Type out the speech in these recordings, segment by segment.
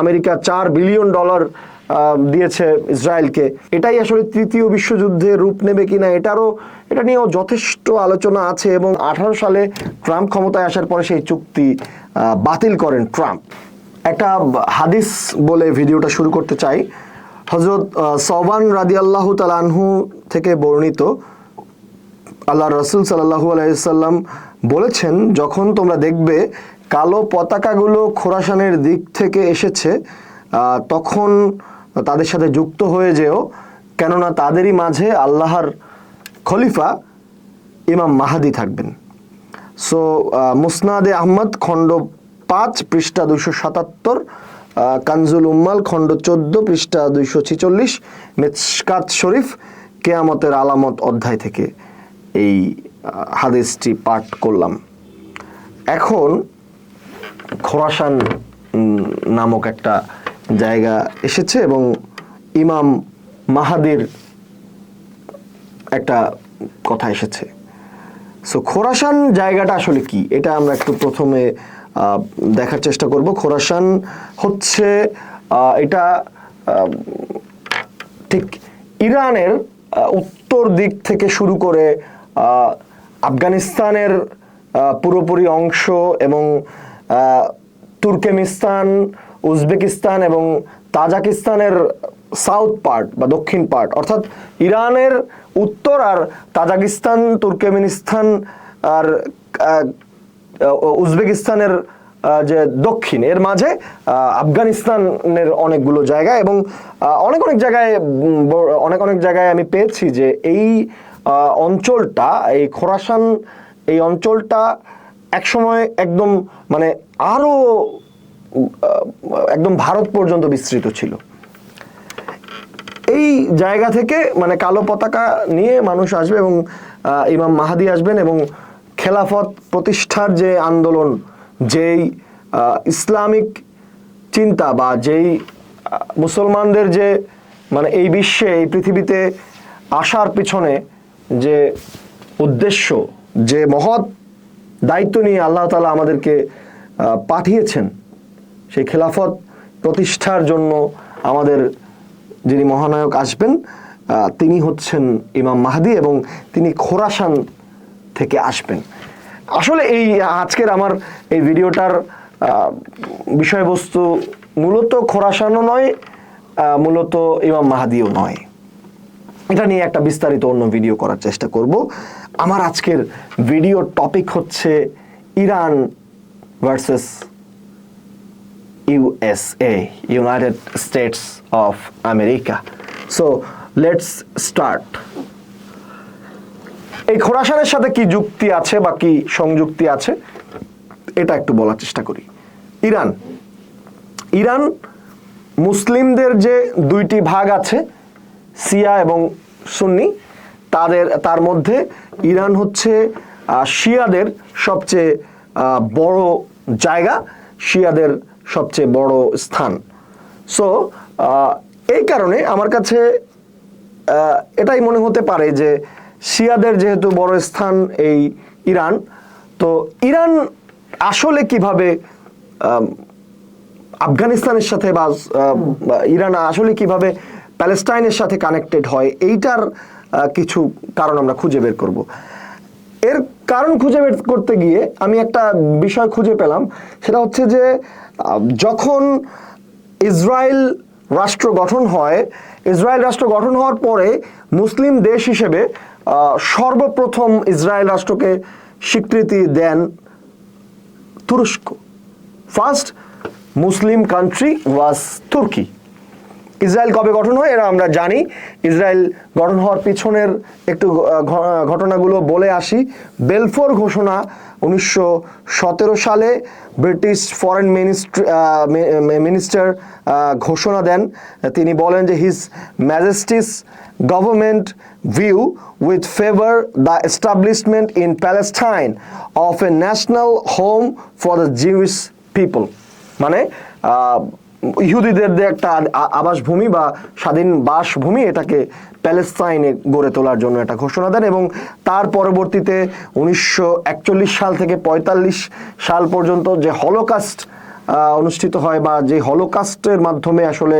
America চার billion dollar দিয়েছে ইসরায়েলকে। এটাই আসলে তৃতীয় বিশ্বযুদ্ধে রূপ নেবে কিনা এটারও এটা নিয়েও যথেষ্ট আলোচনা আছে এবং আঠারো সালে ট্রাম্প ক্ষমতায় আসার পরে সেই চুক্তি বাতিল করেন ট্রাম্প। একটা হাদিস বলে ভিডিওটা শুরু করতে চাই। হজরত সবান রাদি আল্লাহ তালানহু থেকে বর্ণিত আল্লাহ রসুল সাল্লাহু আলাইসাল্লাম বলেছেন, যখন তোমরা দেখবে কালো পতাকাগুলো খোরাসানের দিক থেকে এসেছে তখন তাদের সাথে যুক্ত হয়ে যেও, কেননা তাদেরই মাঝে আল্লাহর খলিফা ইমাম মাহাদি থাকবেন। সো মুসনাদে আহমদ খণ্ড পাঁচ পৃষ্ঠা দুইশো সাতাত্তর কানজুল উম্মাল খণ্ড চোদ্দ পৃষ্ঠা দুইশো ছিচল্লিশ, মেসকাত শরীফ কেয়ামতের আলামত অধ্যায় থেকে এই হাদিসটি পাঠ করলাম। এখন খোরাসান নামক একটা জায়গা এসেছে এবং ইমাম মাহাদির একটা কথা এসেছে। সো খোরাসান জায়গাটা আসলে কি? এটা আমরা একটু প্রথমে দেখার চেষ্টা করব। খোরাসান হচ্ছে এটা ঠিক ইরানের উত্তর দিক থেকে শুরু করে আফগানিস্তানের পুরোপুরি অংশ এবং তুর্কেমিস্তান, উজবেকিস্তান এবং তাজাকিস্তানের সাউথ পার্ট বা দক্ষিণ পার্ট, অর্থাৎ ইরানের উত্তর আর তাজাকিস্তান, তুর্কমেনিস্তান আর উজবেকিস্তানের যে দক্ষিণ, এর মাঝে আফগানিস্তানের অনেকগুলো জায়গা এবং অনেক অনেক জায়গায় অনেক অনেক জায়গায় আমি পেয়েছি যে এই অঞ্চলটা, এই খোরাসান, এই অঞ্চলটা একসময় একদম মানে আরও উম, আহ, একদম ভারত পর্যন্ত বিস্তৃত ছিল। এই জায়গা থেকে মানে কালো পতাকা নিয়ে মানুষ আসবে এবং ইমাম মাহাদি আসবেন এবং খেলাফত প্রতিষ্ঠার যে আন্দোলন যেই ইসলামিক চিন্তা বা যেই মুসলমানদের যে মানে এই বিশ্বে এই পৃথিবীতে আসার পিছনে যে উদ্দেশ্য যে মহৎ দায়িত্ব নিয়ে আল্লাহ তালা আমাদেরকে পাঠিয়েছেন। সেই খেলাফত প্রতিষ্ঠার জন্য আমাদের যিনি মহানায়ক আসবেন তিনি হচ্ছেন ইমাম মাহাদি এবং তিনি খোরাসান থেকে আসবেন। আসলে এই আজকের আমার এই ভিডিওটার বিষয়বস্তু মূলত খোরাসানও নয় মূলত ইমাম মাহাদিও নয়। এটা নিয়ে একটা বিস্তারিত অন্য ভিডিও করার চেষ্টা করব। আমার আজকের ভিডিও টপিক হচ্ছে Iran versus USA United States of America so let's start এই খোরাসানের সাথে কি যুক্তি আছে বা কি সংযুক্তি আছে, এটা একটু বলার চেষ্টা করি। ইরান। ইরান, মুসলিমদের যে দুইটি ভাগ আছে সিয়া এবং সুন্নি, তাদের, তার মধ্যে ইরান হচ্ছে শিয়াদের সবচেয়ে বড় জায়গা, শিয়াদের সবচেয়ে বড় স্থান। সো এই কারণে আমার কাছে এটাই মনে হতে পারে যে শিয়াদের যেহেতু বড় স্থান এই ইরান, তো ইরান আসলে কীভাবে আফগানিস্তানের সাথে বা ইরান আসলে কীভাবে প্যালেস্টাইনের সাথে কানেক্টেড হয়, এইটার কিছু কারণ আমরা খুঁজে বের করব। এর কারণ খুঁজে বের করতে গিয়ে আমি একটা বিষয় খুঁজে পেলাম। সেটা হচ্ছে যে যখন ইসরায়েল রাষ্ট্র গঠন হয়, ইসরায়েল রাষ্ট্র গঠন হওয়ার পরে মুসলিম দেশ হিসেবে সর্বপ্রথম ইসরায়েল রাষ্ট্রকে স্বীকৃতি দেন তুরস্ক। ফার্স্ট মুসলিম কান্ট্রি ওয়াজ তুর্কি ইসরায়েল কবে গঠন হয় এরা আমরা জানি। ইসরায়েল গঠন হওয়ার পিছনের একটু ঘটনাগুলো বলে আসি। বেলফোর ঘোষণা উনিশশো সতেরো সালে ব্রিটিশ ফরেন মিনিস্ট্রি মিনিস্টার ঘোষণা দেন। তিনি বলেন যে his majesty's government view with favour the establishment in Palestine of a national home for the Jewish people. মানে ইহুদিদের যে একটা আবাসভূমি বা স্বাধীন বাসভূমি এটাকে প্যালেস্তাইনে গড়ে তোলার জন্য এটা ঘোষণা দেন এবং তার পরবর্তীতে উনিশশো একচল্লিশ সাল থেকে পঁয়তাল্লিশ সাল পর্যন্ত যে হলোকাস্ট অনুষ্ঠিত হয় বা যে হলোকাস্টের মাধ্যমে আসলে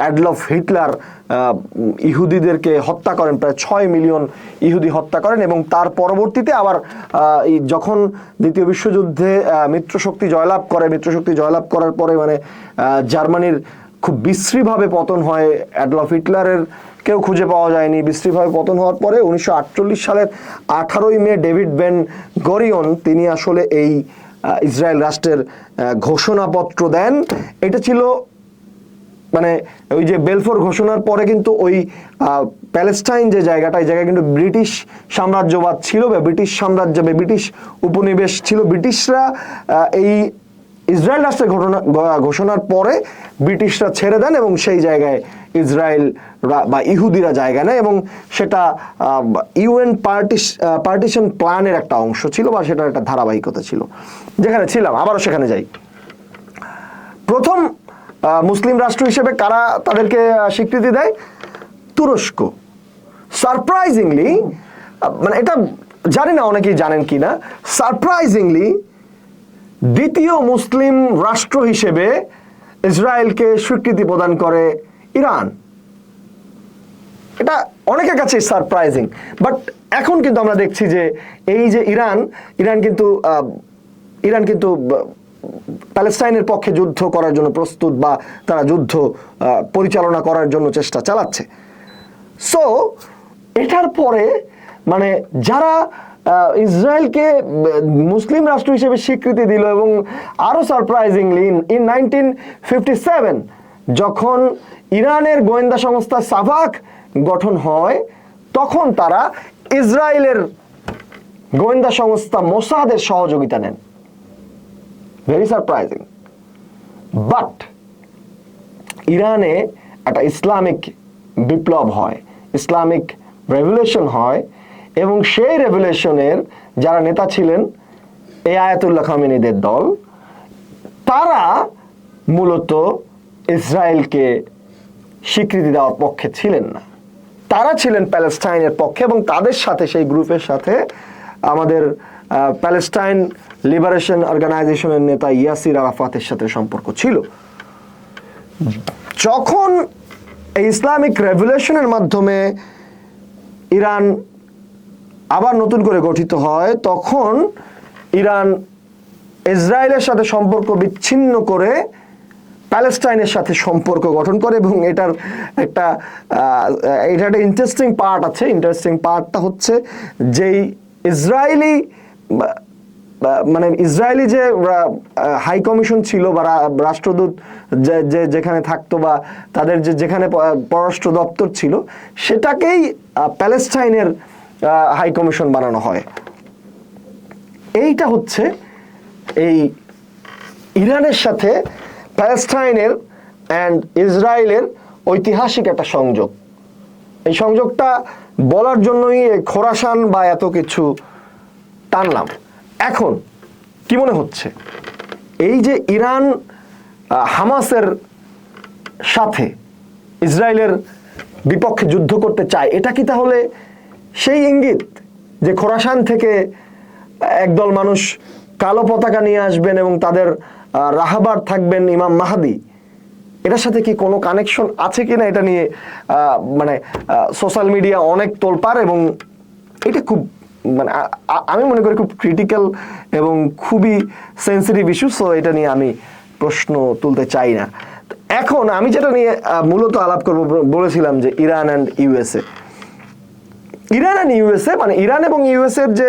অ্যাডলফ হিটলার ইহুদিদেরকে হত্যা করেন। প্রায় ছয় মিলিয়ন ইহুদি হত্যা করেন এবং তার পরবর্তীতে আবার যখন দ্বিতীয় বিশ্বযুদ্ধে মিত্রশক্তি জয়লাভ করে, মিত্রশক্তি জয়লাভ করার পরে মানে জার্মানির খুব বিশ্রীভাবে পতন হয়। অ্যাডলফ হিটলারের কেউ খুঁজে পাওয়া যায়নি। বিশ্রীভাবে পতন হওয়ার পরে উনিশশো আটচল্লিশ সালের আঠারোই মে ডেভিড বেন গরিয়ন, তিনি আসলে এই ইসরায়েল রাষ্ট্রের ঘোষণাপত্র দেন। এটা ছিল মানে ওই যে বেলফোর ঘোষণার পরে কিন্তু ওই প্যালেস্টাইন যে জায়গাটা, এই জায়গায় কিন্তু ব্রিটিশ সাম্রাজ্যবাদ ছিল বা ব্রিটিশ সাম্রাজ্য বা ব্রিটিশ উপনিবেশ ছিল। ব্রিটিশরা এই ইসরায়েল রাষ্ট্রের ঘটনা, ঘোষণার পরে ব্রিটিশরা ছেড়ে দেন এবং সেই জায়গায় ইসরায়েল বা ইহুদিরা জায়গা নেয় এবং সেটা ইউএন পার্টিস পার্টিশন প্ল্যানের একটা অংশ ছিল বা সেটার একটা ধারাবাহিকতা ছিল। যেখানে ছিলাম, আবারও সেখানে যাই। প্রথম মুসলিম রাষ্ট্র হিসেবে কারা তাদেরকে স্বীকৃতি দেয়? তুরস্ক। সারপ্রাইজিংলি মানে এটা জানি না অনেকেই জানেন কি না সারপ্রাইজিংলি দ্বিতীয় মুসলিম রাষ্ট্র হিসেবে ইসরায়েলকে স্বীকৃতি প্রদান করে ইরান। এটা অনেকের কাছে সারপ্রাইজিং বাট এখন কিন্তু আমরা দেখছি যে এই যে ইরান ইরান কিন্তু ইরান কিন্তু প্যালেস্টাইনের পক্ষে যুদ্ধ করার জন্য প্রস্তুত বা তারা যুদ্ধ পরিচালনা করার জন্য চেষ্টা চালাচ্ছে। সো এটার পরে মানে যারা ইসরায়েলকে মুসলিম রাষ্ট্র হিসেবে স্বীকৃতি দিল এবং আরও surprisingly in nineteen fifty seven যখন ইরানের গোয়েন্দা সংস্থা সাভাক গঠন হয়, তখন তারা ইসরায়েলের গোয়েন্দা সংস্থা মোসাদের সহযোগিতা নেন। ভেরি সারপ্রাইজিং বাট ইরানে একটা ইসলামিক বিপ্লব হয়, ইসলামিক রেভলিউশন হয় এবং সেই রেভলিউশনের যারা নেতা ছিলেন এ আয়াতুল্লাহ খামিনীদের দল, তারা মূলত ইসরায়েলকে স্বীকৃতি দেওয়ার পক্ষে ছিলেন না। তারা ছিলেন প্যালেস্টাইনের পক্ষে এবং তাদের সাথে, সেই গ্রুপের সাথে আমাদের প্যালেস্টাইন লিবারেশন অর্গানাইজেশনের নেতা ইয়াসির আরাফাতের সাথে সম্পর্ক ছিল। যখন ইসলামিক রেভলিউশনের মাধ্যমে ইরান আবার নতুন করে গঠিত হয়, তখন ইরান ইসরায়েলের সাথে সম্পর্ক বিচ্ছিন্ন করে প্যালেস্টাইনের সাথে সম্পর্ক গঠন করে এবং এটার একটা এটা একটা ইন্টারেস্টিং পার্ট আছে। ইন্টারেস্টিং পার্টটা হচ্ছে যেই ইসরায়েলি মানে ইসরায়েলি যে হাই কমিশন ছিল বা রাষ্ট্রদূত যে যেখানে থাকতো বা তাদের যে, যেখানে পররাষ্ট্র দপ্তর ছিল, সেটাকেই প্যালেস্টাইনের হাই কমিশন বানানো হয়। এইটা হচ্ছে এই ইরানের সাথে প্যালেস্টাইনের অ্যান্ড ইসরায়েলের ঐতিহাসিক একটা সংযোগ। এই সংযোগটা বলার জন্যই খোরাসান বা এত কিছু টানলাম এখন, কি মনে হচ্ছে? এই যে ইরান হামাসের সাথে ইসরায়েলের বিপক্ষে যুদ্ধ করতে চায়, এটা কি তাহলে সেই ইঙ্গিত যে খোরাসান থেকে একদল মানুষ কালো পতাকা নিয়ে আসবেন এবং তাদের রাহাবার থাকবেন ইমাম মাহাদি। এটার সাথে কি কোনো কানেকশন আছে কিনা এটা নিয়ে মানে সোশ্যাল মিডিয়া অনেক তোলপার এবং এটা খুব মানে আমি মনে করি খুব ক্রিটিক্যাল এবং খুবই সেন্সিটিভ ইস্যু সো এটা নিয়ে আমি প্রশ্ন তুলতে চাই না। এখন আমি যেটা নিয়ে মূলত আলাপ করব বলেছিলাম যে Iran and USA Iran and USA মানে ইরান এবং ইউএসএর যে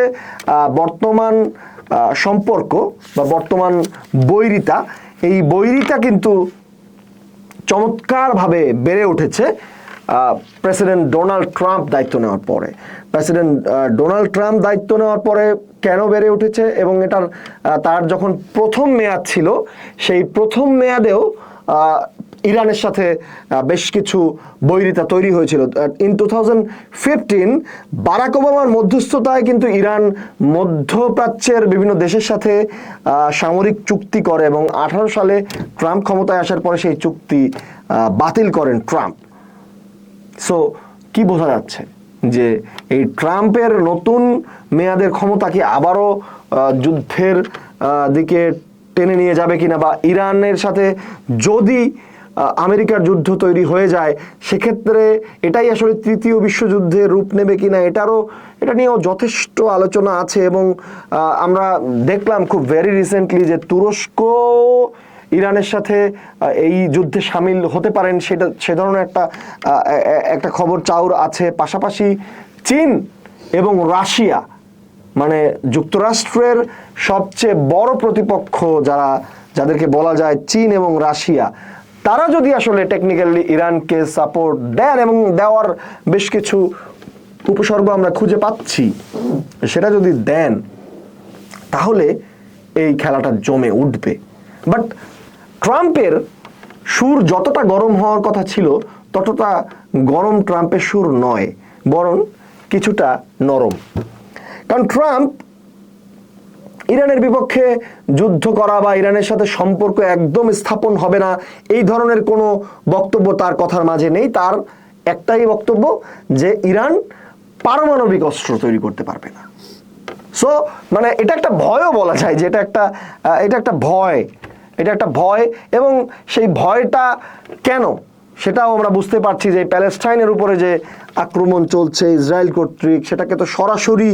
বর্তমান সম্পর্ক বা বর্তমান বৈরিতা, এই বৈরিতা কিন্তু চমৎকারভাবে বেড়ে উঠেছে প্রেসিডেন্ট ডোনাল্ড ট্রাম্প দায়িত্ব নেওয়ার পরে। প্রেসিডেন্ট ডোনাল্ড ট্রাম্প দায়িত্ব নেওয়ার পরে কেন বেড়ে উঠেছে এবং এটার তার যখন প্রথম মেয়াদ ছিল, সেই প্রথম মেয়াদেও ইরানের সাথে বেশ কিছু বৈরিতা তৈরি হয়েছিল। In two thousand fifteen Barack ওবামার মধ্যস্থতায় কিন্তু ইরান মধ্যপ্রাচ্যের বিভিন্ন দেশের সাথে সামরিক চুক্তি করে এবং আঠারো সালে ট্রাম্প ক্ষমতায় আসার পরে সেই চুক্তি বাতিল করেন ট্রাম্প। সো কি বোঝা যাচ্ছে যে এই ট্রাম্পের নতুন মেয়াদের ক্ষমতা কি আবারও যুদ্ধের দিকে টেনে নিয়ে যাবে কিনা বা ইরানের সাথে যদি আমেরিকার যুদ্ধ তৈরি হয়ে যায়, সেক্ষেত্রে এটাই আসলে তৃতীয় বিশ্বযুদ্ধের রূপ নেবে কিনা এটারও, এটা নিয়েও যথেষ্ট আলোচনা আছে এবং আমরা দেখলাম খুব ভেরি রিসেন্টলি যে তুরস্ক ইরানের সাথে এই যুদ্ধে সামিল হতে পারেন, সেটা, সে ধরনের একটা একটা খবর চাউর আছে। পাশাপাশি চীন এবং রাশিয়া মানে যুক্তরাষ্ট্রের সবচেয়ে বড় প্রতিপক্ষ যারা, যাদেরকে বলা যায় চীন এবং রাশিয়া তারা যদি আসলে টেকনিক্যালি ইরানকে সাপোর্ট দেন এবং দেওয়ার বেশ কিছু উপসর্গ আমরা খুঁজে পাচ্ছি, সেটা যদি দেন, তাহলে এই খেলাটা জমে উঠবে। বাট ট্রাম্পের সুর যতটা গরম হওয়ার কথা ছিল, ততটা গরম ট্রাম্পের সুর নয়, বরং কিছুটা নরম। কারণ ট্রাম্প ইরানের বিপক্ষে যুদ্ধ করা বা ইরানের সাথে সম্পর্ক একদম স্থাপন হবে না, এই ধরনের কোনো বক্তব্য তার কথার মাঝে নেই। তার একটাই বক্তব্য যে ইরান পারমাণবিক অস্ত্র তৈরি করতে পারবে না। সো মানে এটা একটা ভয়ও বলা যায় যে এটা একটা এটা একটা ভয়, এটা একটা ভয় এবং সেই ভয়টা কেন? সেটাও আমরা বুঝতে পারছি যে প্যালেস্টাইনের উপরে যে আক্রমণ চলছে, ইসরায়েল কর্তৃক, সেটাকে তো সরাসরি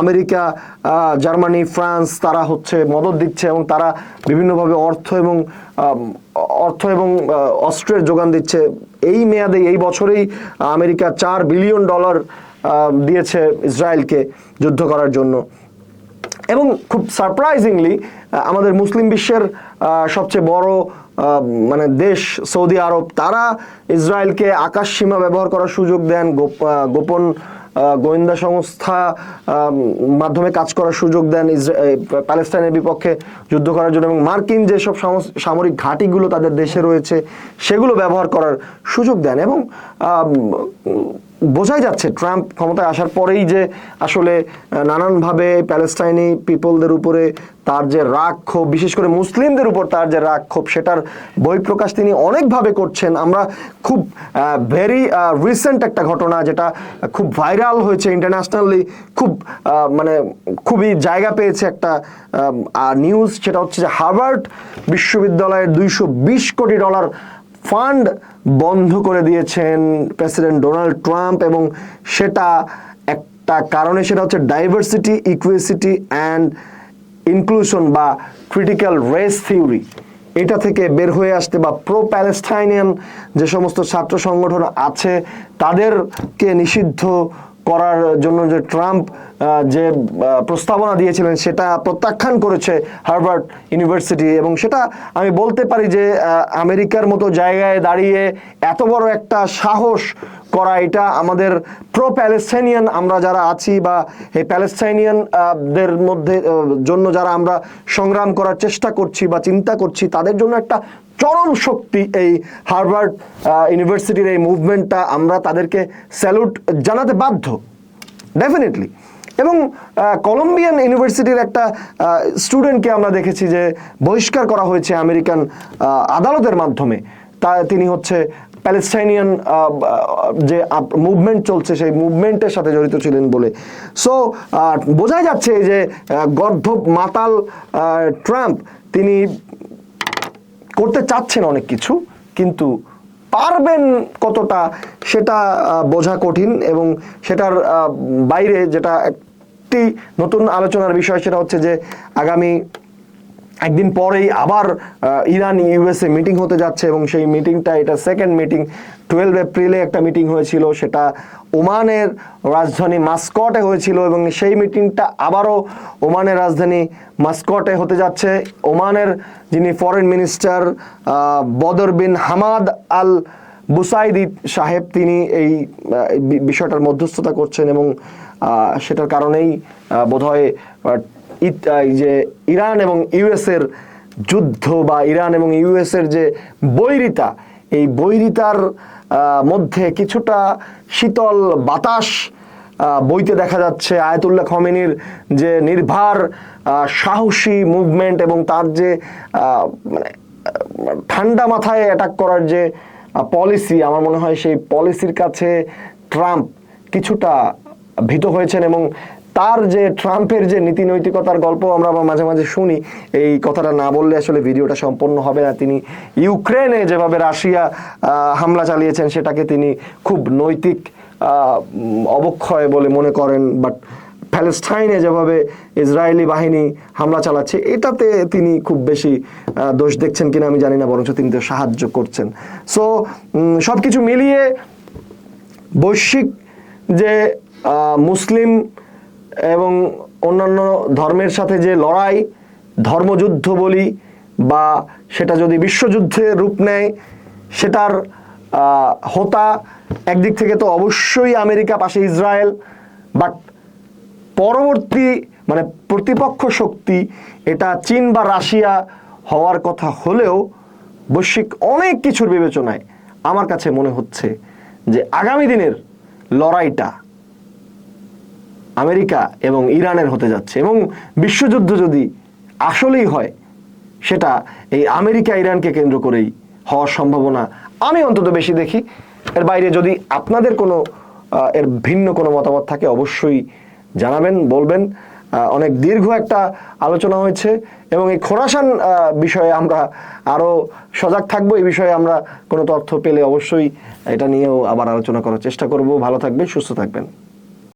আমেরিকা জার্মানি, ফ্রান্স তারা হচ্ছে মদত দিচ্ছে এবং তারা বিভিন্নভাবে অর্থ এবং অর্থ এবং অস্ত্রের যোগান দিচ্ছে। এই মেয়াদে, এই বছরেই আমেরিকা চার বিলিয়ন ডলার দিয়েছে ইসরায়েলকে যুদ্ধ করার জন্য। এবং খুব সারপ্রাইজিংলি আমাদের মুসলিম বিশ্বের সবচেয়ে বড় মানে দেশ সৌদি আরব, তারা ইসরায়েলকে আকাশ সীমা ব্যবহার করার সুযোগ দেন, গোপ- গোপন গোয়েন্দা সংস্থা মাধ্যমে কাজ করার সুযোগ দেন প্যালেস্টাইনের বিপক্ষে যুদ্ধ করার জন্য। এবং মার্কিন যেসব সামরিক ঘাঁটিগুলো তাদের দেশে রয়েছে, সেগুলো ব্যবহার করার সুযোগ দেন। এবং বোঝাই যাচ্ছে ট্রাম্প ক্ষমতায় আসার পরেই যে আসলে নানানভাবে প্যালেস্টাইনি পিপলদের উপরে তার যে রাগ ক্ষোভ, বিশেষ করে মুসলিমদের উপর তার যে রাগ ক্ষোভ, সেটার বহিঃপ্রকাশ তিনি অনেকভাবে করছেন। আমরা খুব ভেরি রিসেন্ট একটা ঘটনা যেটা খুব ভাইরাল হয়েছে ইন্টারন্যাশনালি খুব মানে খুবই জায়গা পেয়েছে একটা নিউজ সেটা হচ্ছে যে হার্ভার্ড বিশ্ববিদ্যালয়ের দুইশো বিশ কোটি ডলার ফান্ড বন্ধ করে দিয়েছেন প্রেসিডেন্ট ডোনাল্ড ট্রাম্প এবং সেটা একটা কারণে সেটা হচ্ছে ডাইভার্সিটি ইকুয়েসিটি অ্যান্ড ইনক্লুশন বা ক্রিটিক্যাল রেস থিওরি এটা থেকে বের হয়ে আসতে বা প্রো প্যালেস্টাইনিয়ান যে সমস্ত ছাত্র সংগঠন আছে, তাদেরকে নিষিদ্ধ করার জন্য যে ট্রাম্প যে প্রস্তাবনা দিয়েছিলেন সেটা প্রত্যাখ্যান করেছে হার্ভার্ড ইউনিভার্সিটি। এবং সেটা আমি বলতে পারি যে আমেরিকার মতো জায়গায় দাঁড়িয়ে এত বড় একটা সাহস করা এটা আমাদের প্রো প্যালেস্টাইনিয়ান আমরা যারা আছি বা এই প্যালেস্টাইনিয়ান আহ, দের মধ্যে জন্য যারা আমরা সংগ্রাম করার চেষ্টা করছি বা চিন্তা করছি তাদের জন্য একটা চরম শক্তি এই হার্ভার্ড ইউনিভার্সিটির এই মুভমেন্টটা আমরা তাদেরকে স্যালুট জানাতে বাধ্য। ডেফিনেটলি এবং কলম্বিয়ান ইউনিভার্সিটির একটা স্টুডেন্টকে আমরা দেখেছি যে বহিষ্কার করা হয়েছে আমেরিকান আদালতের মাধ্যমে। তা, তিনি হচ্ছে প্যালেস্টাইনিয়ান যে মুভমেন্ট চলছে, সেই মুভমেন্টের সাথে জড়িত ছিলেন বলে। সো বোঝাই যাচ্ছে যে গর্ধব মাতাল ট্রাম্প তিনি করতে চাচ্ছেন অনেক কিছু, কিন্তু পারবেন কতটা সেটা বোঝা কঠিন এবং সেটার বাইরে যেটা একটি নতুন আলোচনার বিষয় সেটা হচ্ছে যে আগামী একদিন পরেই আবার ইরান ইউএসএ মিটিং হতে যাচ্ছে এবং সেই মিটিংটা, এটা সেকেন্ড মিটিং টুয়েলভ এপ্রিলে একটা মিটিং হয়েছিল, সেটা ওমানের রাজধানী মাস্কটে হয়েছিল এবং সেই মিটিংটা আবারও ওমানের রাজধানী মাস্কটে হতে যাচ্ছে। ওমানের যিনি foreign minister Badr bin Hamad Al Busaidi সাহেব, তিনি এই বিষয়টার মধ্যস্থতা করছেন এবং সেটার কারণেই বোধহয় যে ইরান এবং ইউএসের যুদ্ধ বা ইরান এবং ইউএসের যে বৈরিতা, এই বৈরিতার মধ্যে কিছুটা শীতল বাতাস বইতে দেখা যাচ্ছে আয়তুল্লাহ খমেনির যে নির্ভার সাহসী মুভমেন্ট এবং তার যে মানে ঠান্ডা মাথায় অ্যাটাক করার যে পলিসি আমার মনে হয় সেই পলিসির কাছে ট্রাম্প কিছুটা ভীত হয়েছেন এবং তার যে ট্রাম্পের যে নীতি নৈতিকতার গল্প আমরা মাঝে মাঝে শুনি, এই কথাটা না বললে আসলে ভিডিওটা সম্পন্ন হবে না। তিনি ইউক্রেনে যেভাবে রাশিয়া হামলা চালিয়েছেন, সেটাকে তিনি খুব নৈতিক অবক্ষয় বলে মনে করেন বাট প্যালেস্টাইনে যেভাবে ইসরায়েলি বাহিনী হামলা চালাচ্ছে, এটাতে তিনি খুব বেশি দোষ দেখছেন কিনা আমি জানি না, বরঞ্চ তিনি তো সাহায্য করছেন। সো সব কিছু মিলিয়ে বৈশ্বিক যে মুসলিম এবং অন্যান্য ধর্মের সাথে যে লড়াই, ধর্মযুদ্ধ বলি বা সেটা যদি বিশ্বযুদ্ধে রূপ নেয়, সেটার হোতা একদিক থেকে তো অবশ্যই আমেরিকা, পাশে ইসরায়েল বাট পরবর্তী মানে প্রতিপক্ষ শক্তি এটা চীন বা রাশিয়া হওয়ার কথা হলেও বৈশ্বিক অনেক কিছুর বিবেচনায় আমার কাছে মনে হচ্ছে যে আগামী দিনের লড়াইটা আমেরিকা এবং ইরানের হতে যাচ্ছে এবং বিশ্বযুদ্ধ যদি আসলেই হয়, সেটা এই আমেরিকা ইরানকে কেন্দ্র করেই হওয়ার সম্ভাবনা আমি অন্তত বেশি দেখি। এর বাইরে যদি আপনাদের কোনো এর ভিন্ন কোনো মতামত থাকে, অবশ্যই জানাবেন, বলবেন। অনেক দীর্ঘ একটা আলোচনা হয়েছে এবং এই খোরাসান বিষয়ে আমরা আরও সজাগ থাকব। এই বিষয়ে আমরা কোনো তথ্য পেলে অবশ্যই এটা নিয়েও আবার আলোচনা করার চেষ্টা করব। ভালো থাকবেন, সুস্থ থাকবেন।